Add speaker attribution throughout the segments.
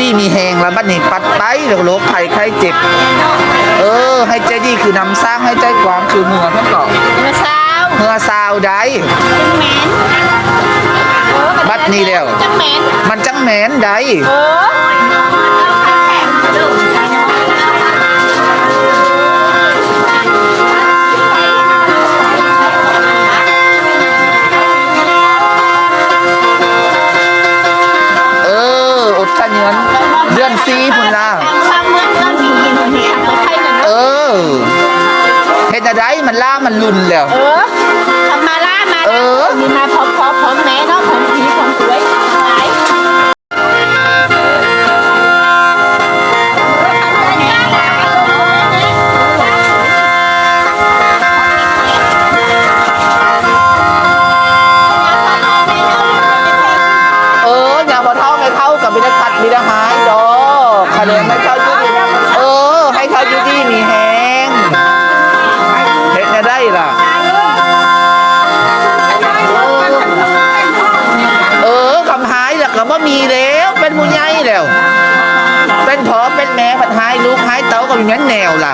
Speaker 1: ดีมีแหงแล้วบัดนี้ปัดไปเดี๋ยวโรคภัยไข้เจ็บ เออ ให้ใจดีคือนำสร้างให้ใจกว้างคือเมือเพิ่นก็
Speaker 2: มาเช้า
Speaker 1: เมื่อซาวใด
Speaker 2: จังแมน
Speaker 1: บัดนี้แล้ว
Speaker 2: จังแมน
Speaker 1: มันจังแหมนใด ล่ะ
Speaker 2: ทางเมืองก็มีมีทางไปไทยกัน
Speaker 1: เอ
Speaker 2: เนาะ
Speaker 1: อเฮ็ดอะไรมันล่ามันลุนแล้ว
Speaker 2: เออทำมาล่ามา
Speaker 1: เออ
Speaker 2: มีมาพร้อมพร้อมพร้อมแม่เนาะพร้อม
Speaker 1: ก็บ่มีแล้ว เป็นมูใหญ่แล้ว เป็นพอเป็นแม่ผัดหายลูกหายเต้าก็มีนั้นแนวล่ะ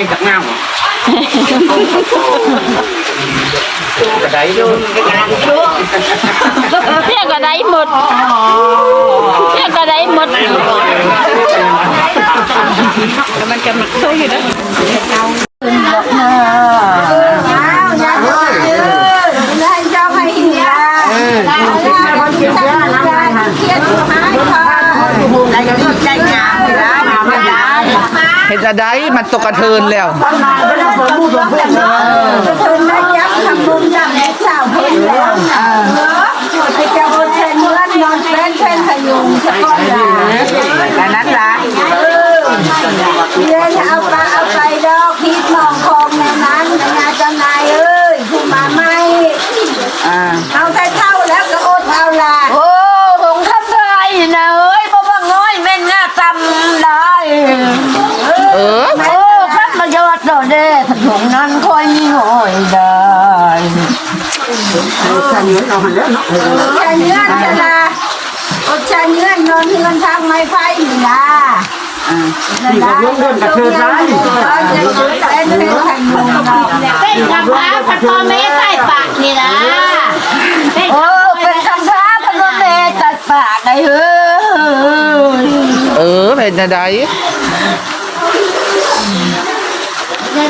Speaker 1: ngay Việt Nam cái đấy
Speaker 3: luôn cái càng trước thế cái đấy một. Cái cái đấy một cái cái đấy một. Cái cái cái mặt xôi gì đó. ข้าอยู่นะ
Speaker 2: เห็นอะไรมันตกกระเทินแล้ว
Speaker 4: แต่นั้นละ
Speaker 5: เดี๋ยวจะเอาปลาเอาไปดอกพิษมองคองในนั้นนายเจ้านายเอ้ยผู้มาใหม่
Speaker 4: อ่า
Speaker 5: เอาแต่เท่าแล้วก็อดเอาละ
Speaker 3: โอ้หงคำไรนะเอ้ยบ่ว่าง้อยแม่นง่าตำได้
Speaker 2: เออ
Speaker 3: โอ้ขับมายอดดอก เด้ถนนนั้นค่อยมีง้อยได้
Speaker 5: ชาเนื้อจะละอดชาเนื้อนอนเงินทางไม้ไฟนี่ละนี่ก็ลงเดินกับเธอได้เป็นกดอก
Speaker 3: เป็นคำพาพัดพ่อแม่ใต้ปากนี่นะโอ้เป็นคำพาพัดพ่อแม่ใต้ปากได้เฮ้ย
Speaker 2: เออเห็นอะไร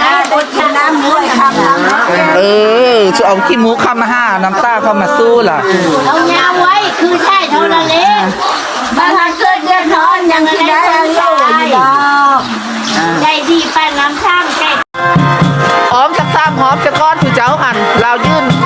Speaker 5: นะอดชาน้ำด้วยคำน้ำ
Speaker 2: เออจะเอาขี้หมูเข้ามาห้าน้ำตาเข้ามาสู้ล่ะ
Speaker 3: เอายาไว้คือใช่เท่านั้นเอง
Speaker 5: บ้านเกิดเดือดร้อนยังที่ได้ลูกดอก
Speaker 3: ใจดีไปน้ำช่างใจ
Speaker 2: หอมสักสามหอมจะก้อนผู้เจ้าหันเรายื่นสะก้อน